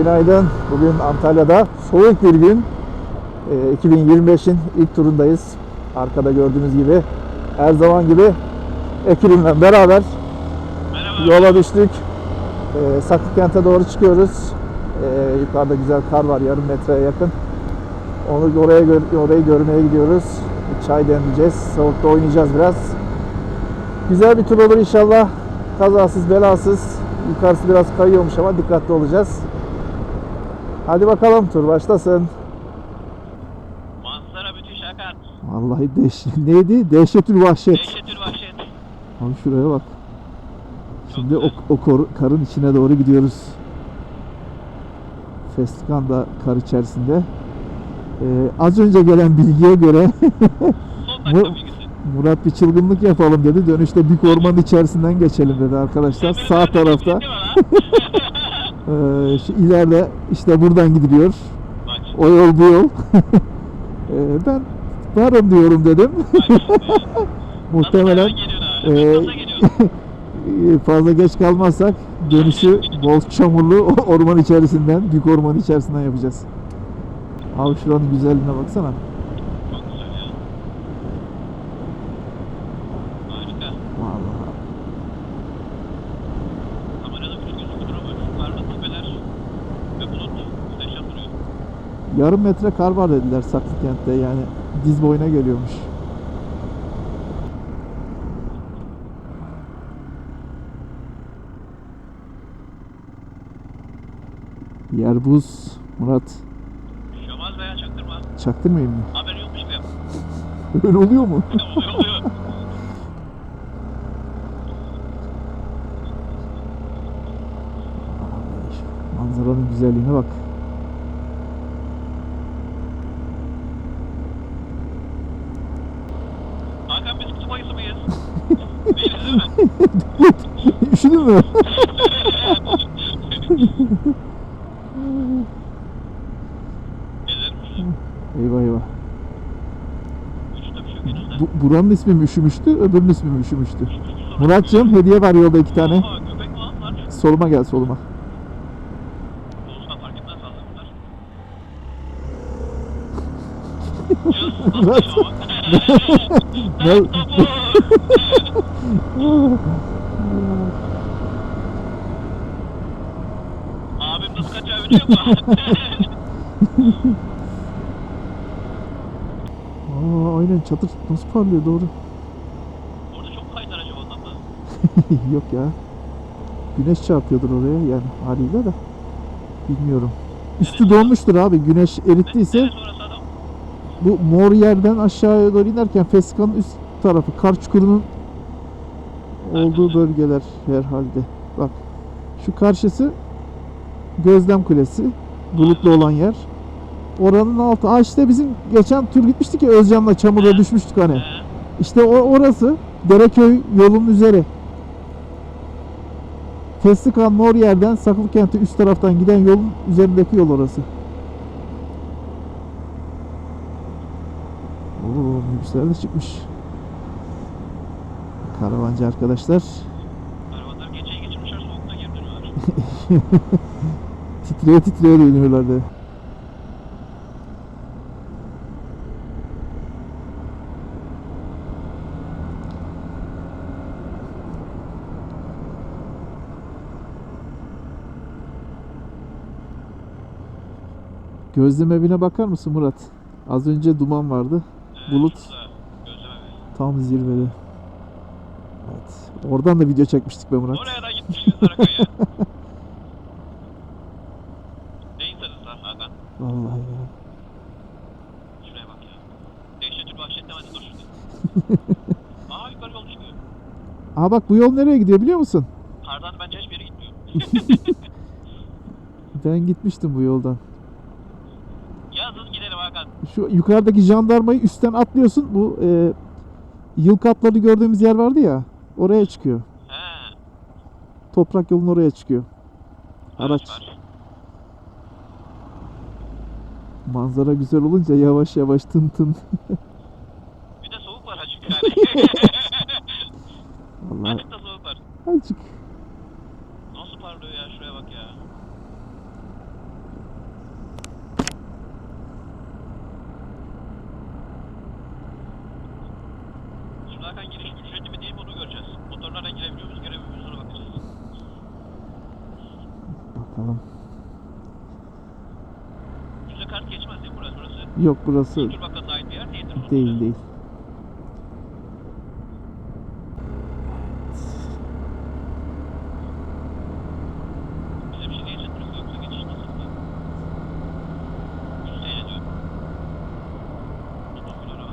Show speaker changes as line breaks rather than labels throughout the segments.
günaydın. Bugün Antalya'da soğuk bir gün. Ee, 2025'in ilk turundayız. Arkada gördüğünüz gibi her zaman gibi ekibimle beraber yola düştük. Ee, Saklıkent'e doğru çıkıyoruz. Ee, yukarıda güzel kar var yarım metreye yakın. Onu oraya orayı görmeye gidiyoruz. Çay demleyeceğiz. Soğukta oynayacağız biraz. Güzel bir tur olur inşallah. Kazasız belasız. Yukarısı biraz kayıyormuş ama dikkatli olacağız. Hadi bakalım tur başlasın.
Manzara müthiş Hakan.
Vallahi dehşet. Neydi? Dehşetül vahşet.
Dehşetül vahşet.
Abi şuraya bak. Şimdi o, o kor- karın içine doğru gidiyoruz. Festikan da kar içerisinde. Ee, az önce gelen bilgiye göre
bilgisi.
Murat bir çılgınlık yapalım dedi. Dönüşte büyük ormanın içerisinden geçelim dedi arkadaşlar. Sağ tarafta.
bildiğin değil mi lan?
Ee, şu ileride işte buradan gidiliyor. O yol bu yol. Ee, ben varım diyorum dedim. Muhtemelen
geliyorsun?
e, fazla geç kalmazsak dönüşü bol çamurlu orman içerisinden, büyük orman içerisinden yapacağız. Abi şuranın güzelliğine baksana.
Çok güzel ya. Harika.
Vallahi.
Kamerada küçük gözüküyor ama yukarıda tepeler ve bulut muhteşem duruyor.
Yarım metre kar var dediler Saklıkent'te yani diz boyuna geliyormuş. Yer buz. Murat
Bir şey olmaz be ya çaktırma.
çaktırmayayım mı?
Haberin yokmuş yap.
Öyle oluyor mu?
oluyor oluyor.
Manzaranın güzelliğine bak.
Hakan biz kutup ayısı mıyız? Değiliz değil
Üşüdün mü? Eyvah eyvah. Bu, buranın ismi mi üşümüştü, öbürünün ismi mi üşümüştü? Muratcığım hediye var yolda iki tane. Soluma gel soluma. Murat. Ne-
Abim nasıl kaçağı biliyor musun?
Aa, aynen çatır nasıl parlıyor doğru.
Orada çok kaydılar acaba mı?
Yok ya. Güneş çarpıyordur oraya yani haliyle de. Bilmiyorum. Üstü donmuştur abi. Güneş erittiyse bu mor yerden aşağıya doğru inerken Feskan'ın üst tarafı kar çukurunun olduğu bölgeler herhalde. Bak şu karşısı Gözlem Kulesi bulutlu olan yer. Oranın altı. Aa işte bizim geçen tur gitmiştik ya Özcan'la çamura düşmüştük hani. İşte o orası Dereköy yolunun üzeri. Festikan mor yerden Saklıkent'e üst taraftan giden yolun üzerindeki yol orası. Oo, minibüsler de çıkmış. Karavancı arkadaşlar
Karavanlar geceyi geçirmişler soğukta dönüyorlar.
titreye titreye dönüyorlardı. Gözlem evine bakar mısın Murat? Az önce duman vardı.
Ee,
Bulut. Tam zirvede. Evet. Oradan da video çekmiştik be Murat.
Oraya da gitmişiz Hakan ya. Ne insanız lan
Vallahi ya.
Şuraya bak ya. Dehşetül vahşet demedi dur şurada. Aa yukarı yol çıkıyor.
Aa bak bu yol nereye gidiyor biliyor musun?
Kardan bence hiçbir yere gitmiyor.
Ben gitmiştim bu yoldan.
Yazın gidelim Hakan.
Şu yukarıdaki jandarmayı üstten atlıyorsun. Bu e, yıl katları gördüğümüz yer vardı ya. Oraya çıkıyor.
He.
Toprak yolun oraya çıkıyor. Araç.
Süper.
Manzara güzel olunca yavaş yavaş tın tın.
Bir de soğuk var açık yani.
Vallahi
Açıkta soğuk var.
azıcık.
Nasıl parlıyor ya şuraya bak ya. Hakan giriş ücretli mi değil mi onu göreceğiz. Motorlarla girebiliyor muyuz giremiyor muyuz ona bakacağız.
Bakalım.
Yüzde kart geçmez değil mi burası? Burası
Yok burası değil değil.
Bir şey geçirtmiyor yoksa geçiş nasıl? 100 TL diyor. Otomobil araba.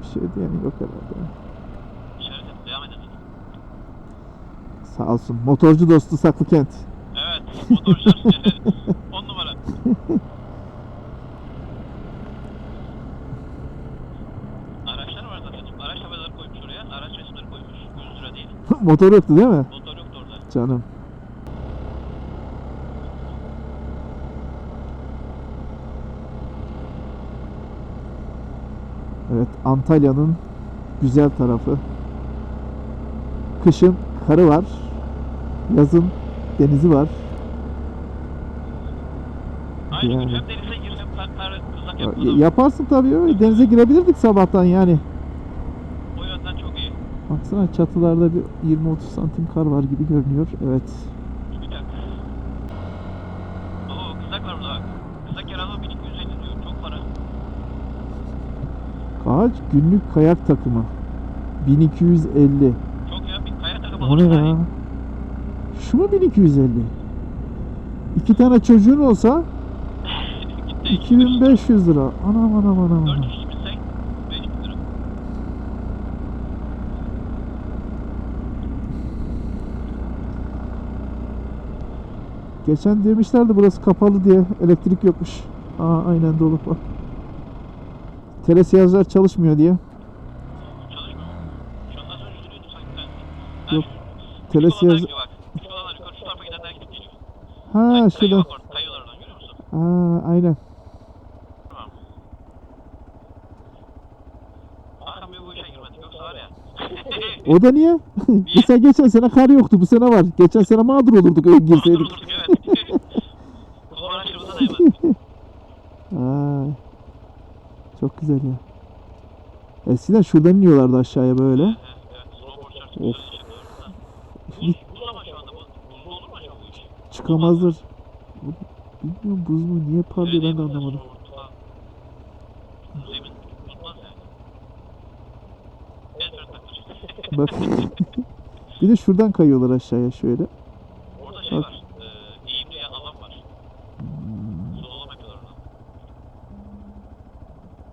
Bir diyen yok herhalde.
İşaret et devam edelim.
Sağ olsun. Motorcu dostu Saklıkent.
Evet motorcular 10 numara. Araçlar var zaten. Araç tabelaları koymuş oraya. Araç resimleri koymuş. 100 lira değil.
Motor yoktu değil mi?
Motor yoktu orada.
Canım. Evet Antalya'nın güzel tarafı. Kışın karı var. Yazın denizi var.
Aynı
Yani.
gün hem denize gir hem kar, kar kızak
Ya-
yapmadım.
Yaparsın tabii öyle. Denize girebilirdik sabahtan yani.
O yönden çok iyi.
Baksana çatılarda bir 20-30 santim kar var gibi görünüyor. Evet.
Bir dakika. Oo kızak var burada bak. Kızak kiralama 1250 diyor. Çok para.
Kaç günlük kayak takımı? 1250.
Çok ya. Bir kaya takım
O ne ya? Şu mu 1250? İki tane çocuğun olsa
Gitti.
2500 lira. Anam anam anam.
4
anam. Geçen demişlerdi burası kapalı diye elektrik yokmuş. Aa aynen dolu bak. Telesiyahlar çalışmıyor diye. Yok.
Geliyor.
Ha şurada. Aa aynen. O da niye? Mesela geçen sene kar yoktu. Bu sene var. Geçen sene mağdur olurduk öyle girseydik.
evet. Değmez.
Aa, çok güzel ya. Eskiden şuradan iniyorlardı aşağıya böyle.
Evet, evet.
Of.
iş?
Çıkamazlar. Bilmiyorum buz mu niye parlıyor ben de anlamadım. Bak. bir de şuradan kayıyorlar aşağıya şöyle.
Orada şey
Bak.
var. E, eğimli ya alan var. Slalom yapıyorlar orada.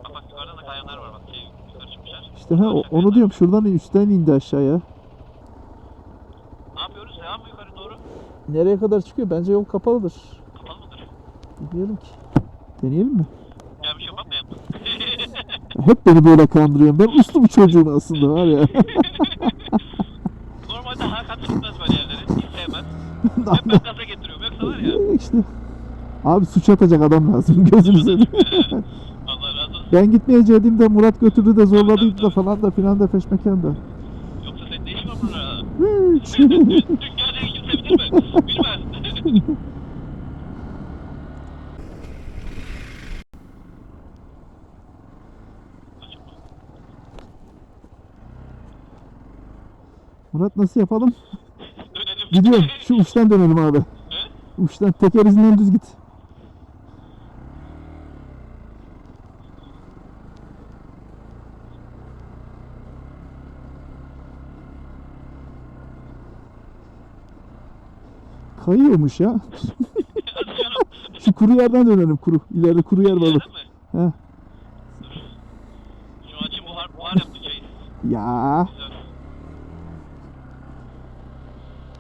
Bak bak yukarıdan da kayanlar var bak. Şey, yukarı çıkmışlar.
İşte ha onu diyorum şuradan üstten indi aşağıya.
Ne yapıyoruz? Devam mı yukarı doğru?
Nereye kadar çıkıyor? Bence yol kapalıdır.
Kapalı mıdır?
Bilmiyorum ki. Deneyelim mi?
Ya bir şey yapmayalım.
Hep beni böyle kandırıyorsun. Ben uslu bir çocuğum aslında var ya.
Normalde Hakan çıkmaz böyle yerlere. Hiç sevmez. Hep ben gaza getiriyorum. Yoksa var ya.
işte. Abi suç atacak adam lazım. Gözünü seveyim. Ben gitmeyeceğim de Murat götürdü de
Tabii,
da falan da filan da peşmekanda.
Yoksa senin ne işin var burada?
Hiç.
Dünyada kimse bilir mi? Bilmez.
Murat nasıl yapalım?
Dönelim.
Gidiyorum. Şu uçtan dönelim abi. Uçtan teker izinden düz git. Kayıyormuş ya. Şu kuru yerden dönelim kuru. İleride kuru yer var. Bak. He.
Şu açayım buhar, buhar yaptı çayı.
Ya.
Güzel.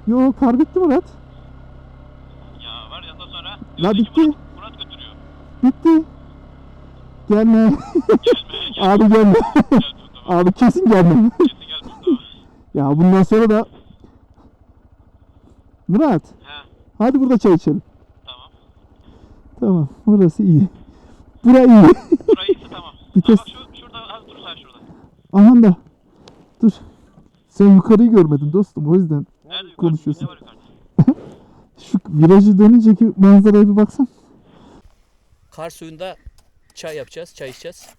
Yo kar bitti Murat.
Ya var ya ondan sonra.
La
ki
bitti.
Murat, Murat götürüyor.
Bitti. Gelme.
Gelme. Gel.
Abi gelme.
Gel.
Abi kesin gelme.
Kesin gel
ya bundan sonra da Murat. Hadi burada çay içelim.
Tamam.
Tamam burası iyi. Bura iyi.
Burayı ise tamam.
Vites-
bak şu, şurada az dur sen şurada.
Aman da. Dur. Sen yukarıyı görmedin dostum o yüzden.
Nerede?
Konuşuyorsun. Şu virajı dönünceki manzaraya bir baksan.
Kar suyunda çay yapacağız, çay içeceğiz.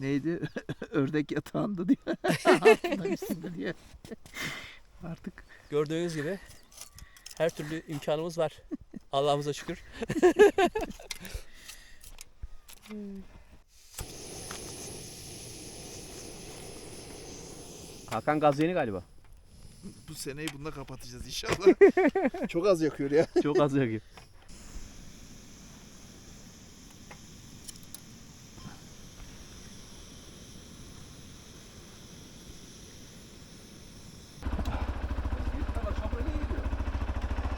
neydi? Ördek yatağında diye. Altında üstünde diye. Artık
Gördüğünüz gibi her türlü imkanımız var. Allah'ımıza şükür. Hakan gaz yeni galiba.
bu seneyi bununla kapatacağız inşallah. Çok az yakıyor ya.
Çok az yakıyor.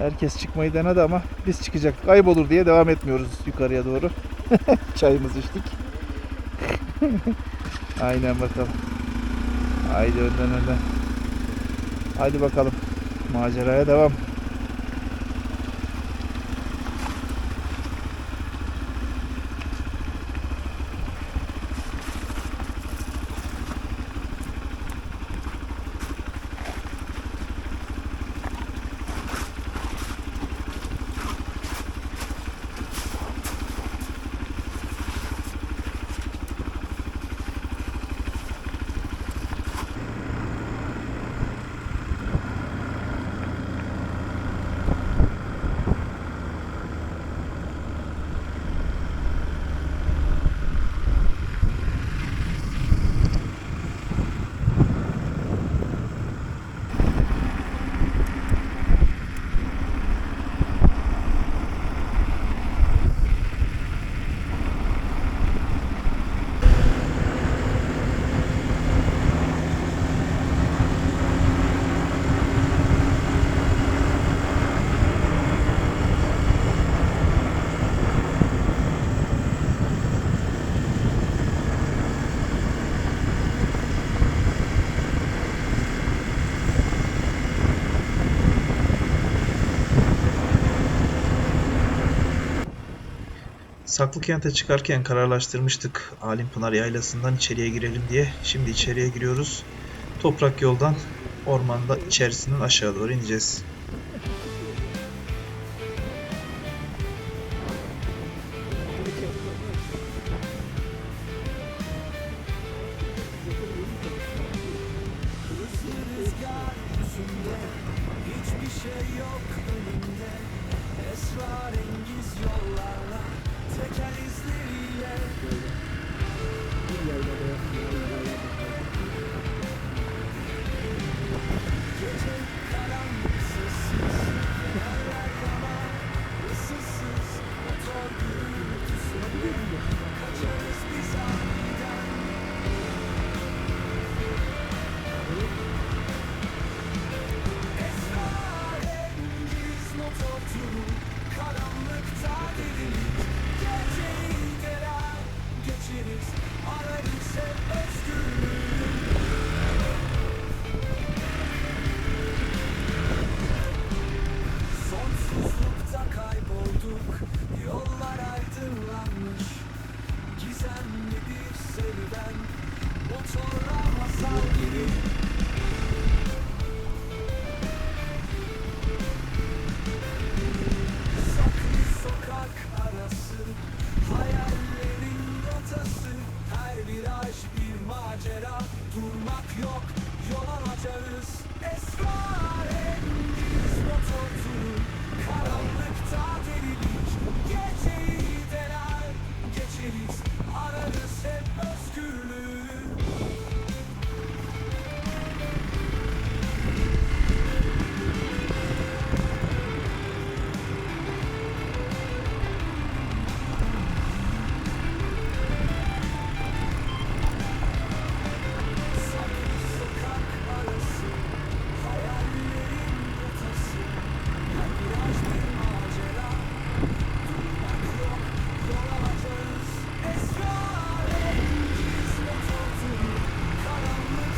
Herkes çıkmayı denedi ama biz çıkacaktık. Kaybolur diye devam etmiyoruz yukarıya doğru. Çayımızı içtik. Aynen bakalım. Haydi önden önden. Haydi bakalım. Maceraya devam.
Saklıkent'e çıkarken kararlaştırmıştık Alimpınar Yaylası'ndan içeriye girelim diye. Şimdi içeriye giriyoruz. Toprak yoldan ormanda içerisinden aşağı doğru ineceğiz.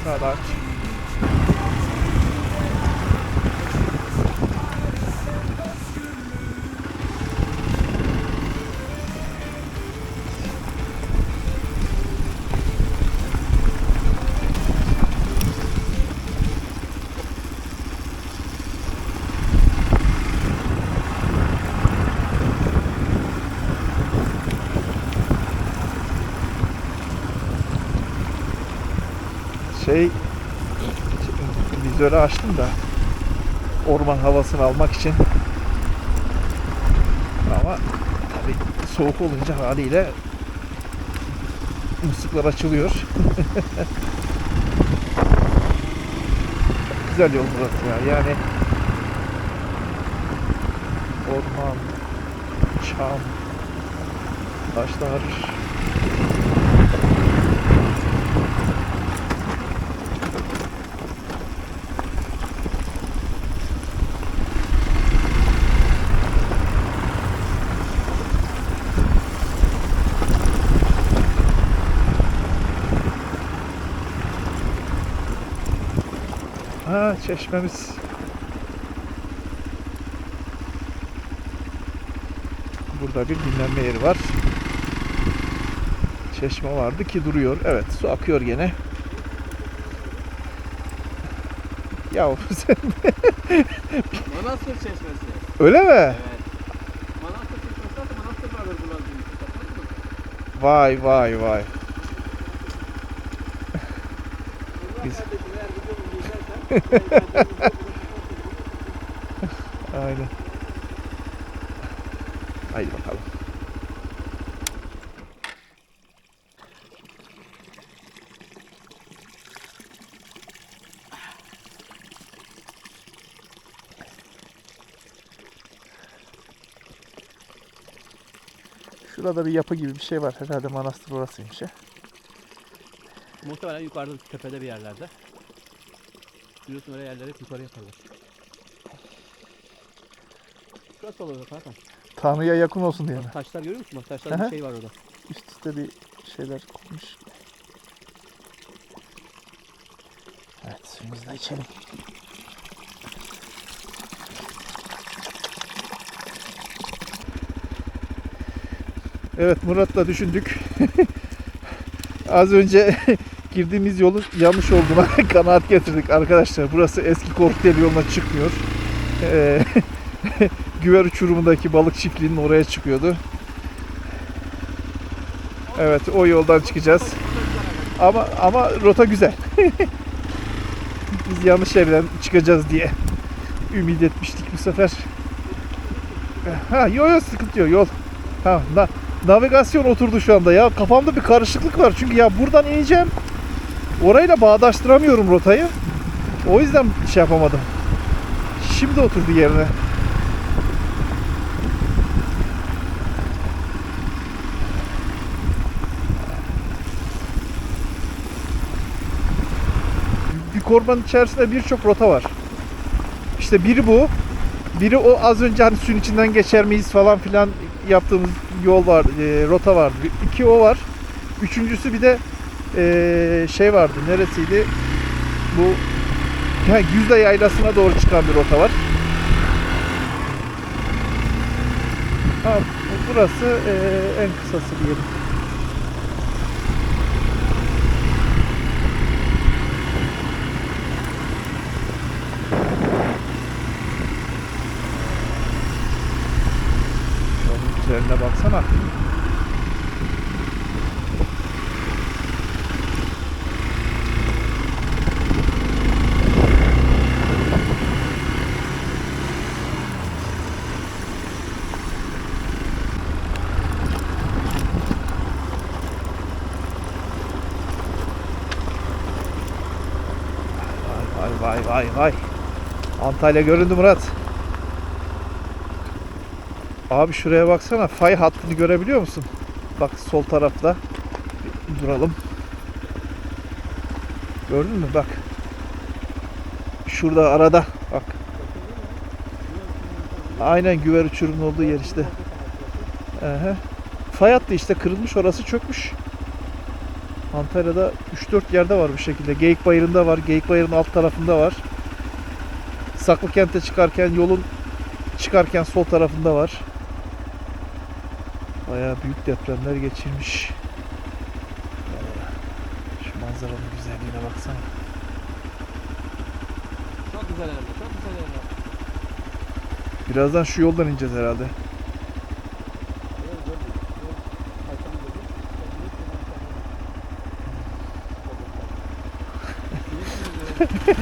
Bye bye. Şey vizörü açtım da orman havasını almak için. Ama tabii soğuk olunca haliyle musluklar açılıyor. Güzel yol burası ya. Yani orman, çam, taşlar. Ha çeşmemiz. Burada bir dinlenme yeri var. Çeşme vardı ki duruyor. Evet su akıyor gene. Ya sen
Manastır çeşmesi.
öyle mi?
Evet. Manastır çeşmesi zaten manastır vardır buralarda.
Vay vay vay. Biz-
Kardeşim
Aynen. Haydi bakalım. Şurada bir yapı gibi bir şey var. Herhalde manastır orasıymış ya.
Muhtemelen yukarıda tepede bir yerlerde. Biliyorsun öyle yerleri hep yukarı yaparlar. Şurası olur Hakan.
Tanrı'ya yakın olsun diye mi?
Taşlar görüyor musun? Bak taşlarda
Aha.
bir şey var orada.
Üst üste bir şeyler koymuş. Evet suyumuzu da içelim. Evet Murat'la düşündük. Az önce girdiğimiz yolun yanlış olduğuna kanaat getirdik arkadaşlar. Burası eski Korkuteli yoluna çıkmıyor. Ee, Güver uçurumundaki balık çiftliğinin oraya çıkıyordu. Evet o yoldan çıkacağız. Ama ama rota güzel. Biz yanlış yerden çıkacağız diye ümit etmiştik bu sefer. Ha yo yo sıkıntı yok yol. Ha na, navigasyon oturdu şu anda ya. Kafamda bir karışıklık var. Çünkü ya buradan ineceğim. Orayla bağdaştıramıyorum rotayı. O yüzden şey yapamadım. Şimdi oturdu yerine. Büyük ormanın içerisinde birçok rota var. İşte biri bu. Biri o az önce hani suyun içinden geçer miyiz falan filan yaptığımız yol var, e, rota vardı. İki o var. Üçüncüsü bir de e, şey vardı. Neresiydi? Bu yani Yüzde Yaylası'na doğru çıkan bir rota var. Ha, burası e, en kısası diyelim. Üzerine baksana. Vay vay. Antalya göründü Murat. Abi şuraya baksana fay hattını görebiliyor musun? Bak sol tarafta. Bir duralım. Gördün mü? Bak. Şurada arada. Bak. Aynen güver uçurumun olduğu yer işte. Ehe. Fay hattı işte kırılmış orası çökmüş. Antalya'da 3-4 yerde var bu şekilde. Geyik Bayırı'nda var. Geyik Bayırı'nın alt tarafında var. Saklıkent'e çıkarken yolun çıkarken sol tarafında var. Bayağı büyük depremler geçirmiş. Şu manzaranın güzelliğine baksana.
Çok güzel yerler, çok güzel yerler.
Birazdan şu yoldan ineceğiz herhalde.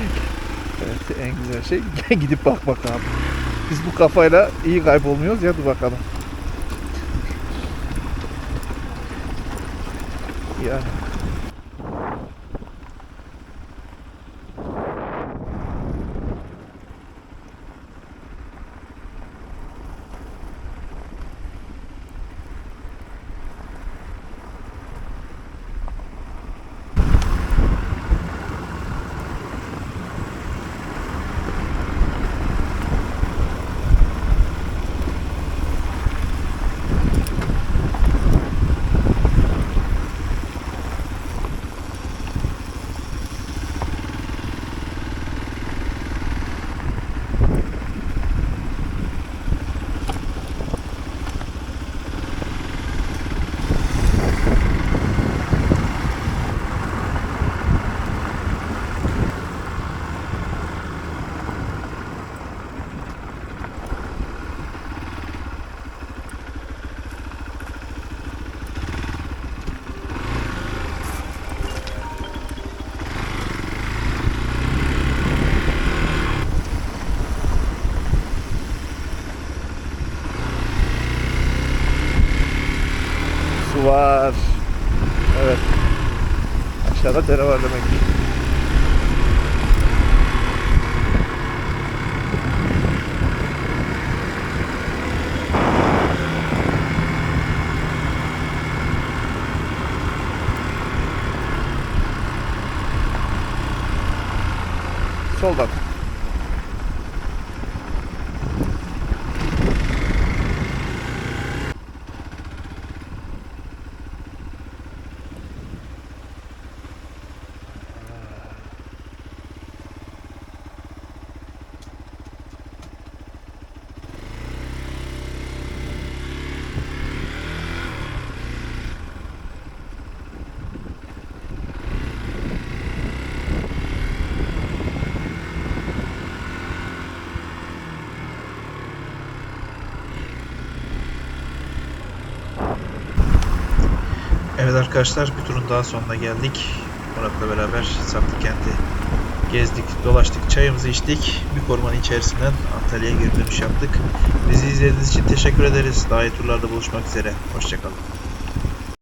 en güzel şey gidip bakmak abi. Biz bu kafayla iyi kaybolmuyoruz ya dur bakalım. Yani.
Matera arkadaşlar bir turun daha sonuna geldik. Murat'la beraber Saklı Kent'i gezdik, dolaştık, çayımızı içtik. Bir korumanın içerisinden Antalya'ya geri dönüş yaptık. Bizi izlediğiniz için teşekkür ederiz. Daha iyi turlarda buluşmak üzere. Hoşçakalın.